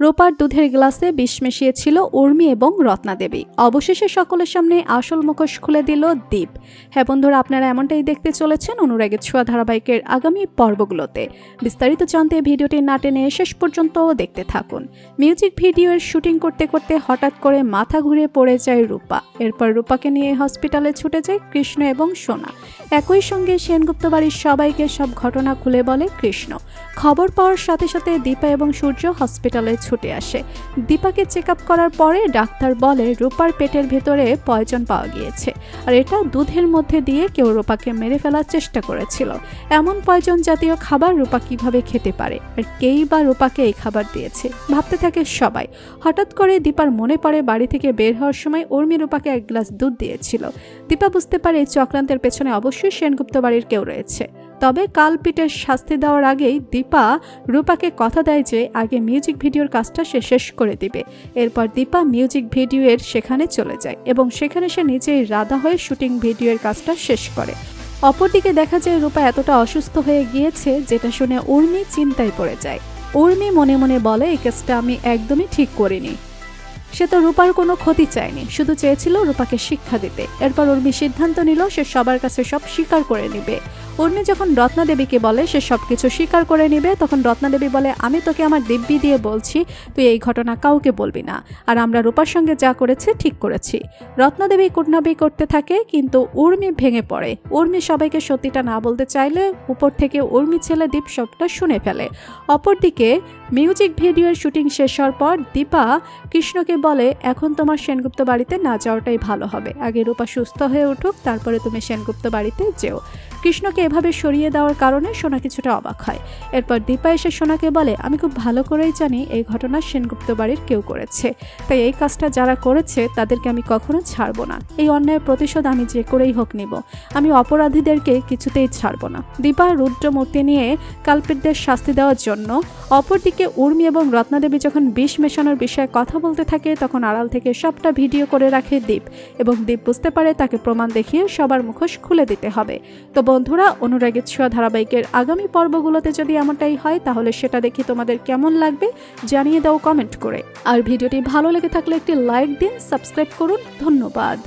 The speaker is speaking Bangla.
রূপার দুধের গ্লাসে বিষ মিশিয়েছিল উর্মি এবং রত্নাদেবী। অবশেষে সকলের সামনে আসল মুখোশ খুলে দিল দীপ। হ্যাঁ বন্ধুরা, আপনারা এমনটাই দেখতে চলেছেন অনুরাগের ছোঁয়া ধারাবাহিকের আগামী পর্বগুলোতে। বিস্তারিত জানতে ভিডিওটি না টেনে শেষ পর্যন্ত দেখতে থাকুন। মিউজিক ভিডিওর শুটিং করতে করতে হঠাৎ করে মাথা ঘুরে পড়ে যায় রূপা। এরপর রূপাকে নিয়ে হসপিটালে ছুটে যায় কৃষ্ণ এবং সোনা। একই সঙ্গে সেনগুপ্ত বাড়ির সবাইকে সব ঘটনা খুলে বলে কৃষ্ণ। খবর পাওয়ার সাথে সাথে দীপা এবং সূর্য হসপিটালে ছুটে আসে। দীপাকে চেক আপ করার পরে ডাক্তার বলে, রূপার পেটের ভেতরে পয়জন পাওয়া গিয়েছে। আর এটা দুধের মধ্যে দিয়ে কেউ রূপাকে মেরে ফেলার চেষ্টা করেছিল। এমন পয়জন জাতীয় খাবার রূপা কীভাবে খেতে পারে? আর কেই বা রূপাকে এই খাবার দিয়েছে? ভাবতে থাকে সবাই। হঠাৎ করে দীপার মনে পড়ে বাড়ি থেকে বের হওয়ার সময় উর্মি রূপাকে এক গ্লাস দুধ দিয়েছিল। দীপা বুঝতে পারে চক্রান্তের পেছনে অবশ্যই সেনগুপ্ত বাড়ির কেউ রয়েছে। তবে কালপিটের শাস্তি দেওয়ার আগেই দীপা রূপাকে কথা দেয় যে আগে মিউজিক ভিডিওর কাজটা সে শেষ করে দিবে। এরপর দীপা মিউজিক ভিডিওর সেখানে চলে যায় এবং সেখানে সে নিজেই রাধা হয়ে শুটিং ভিডিওর কাজটা শেষ করে। অপরদিকে দেখা যায় রূপা এতটা অসুস্থ হয়ে গিয়েছে যেটা শুনে উর্মি চিন্তায় পড়ে যায়। উর্মি মনে মনে বলে, এই কাজটা আমি একদমই ঠিক করিনি। সে তো রূপার কোনো ক্ষতি চায়নি, শুধু চেয়েছিল রূপাকে শিক্ষা দিতে। এরপর উর্মি সিদ্ধান্ত নিল, সে সবার কাছে সব স্বীকার করে নিবে। উর্মি যখন রত্নাদেবীকে বলে, সে সব কিছু স্বীকার করে নেবে, তখন রত্নাদেবী বলে, আমি তোকে আমার দিব্যি দিয়ে বলছি, তুই এই ঘটনা কাউকে বলবি না। আর আমরা রূপার সঙ্গে যা করেছে, ঠিক করেছি রত্নাদেবী কুটনাবি করতে থাকে, কিন্তু উর্মি ভেঙে পড়ে। উর্মি সবাইকে সত্যিটা না বলতে চাইলে, উপর থেকে উর্মি ছেলে দীপ সবটা শুনে ফেলে। অপরদিকে মিউজিক ভিডিওর শুটিং শেষ হওয়ার পর দীপা কৃষ্ণকে বলে, এখন তোমার সেনগুপ্ত বাড়িতে না যাওয়াটাই ভালো হবে। আগে রূপা সুস্থ হয়ে উঠুক, তারপরে তুমি সেনগুপ্ত বাড়িতে যেও। কৃষ্ণকে এভাবে সরিয়ে দেওয়ার কারণে সোনা কিছুটা অবাক হয়। এরপর দীপা এসে সোনাকে বলে, আমি খুব ভালো করেই জানি এই ঘটনা সেনগুপ্ত বাড়ির কেউ করেছে। তাই এই কাজটা যারা করেছে, তাদেরকে আমি কখনো ছাড়বো না। এই অন্যায়ের প্রতিশোধ আমি যে করেই হোক নিব। আমি অপরাধীদেরকে কিছুতেই ছাড়বো না। দীপা রুদ্র মূর্তি নিয়ে কালপিটদের শাস্তি দেওয়ার জন্য অপরদিকে উর্মি এবং রত্নাদেবী যখন বিষ মেশানোর বিষয়ে কথা বলতে থাকে, তখন আড়াল থেকে সবটা ভিডিও করে রাখে দীপ। এবং দীপ বুঝতে পারে তাকে প্রমাণ দেখিয়ে সবার মুখোশ খুলে দিতে হবে। তো বন্ধুরা, অনুরাগের ছোঁয়া ধারাবাহিকের আগামী পর্বগুলোতে যদি এমনটাই হয়, তাহলে সেটা দেখি তোমাদের কেমন লাগবে জানিয়ে দাও কমেন্ট করে। আর ভিডিওটি ভালো লেগে থাকলে একটি লাইক দিন, সাবস্ক্রাইব করুন। ধন্যবাদ।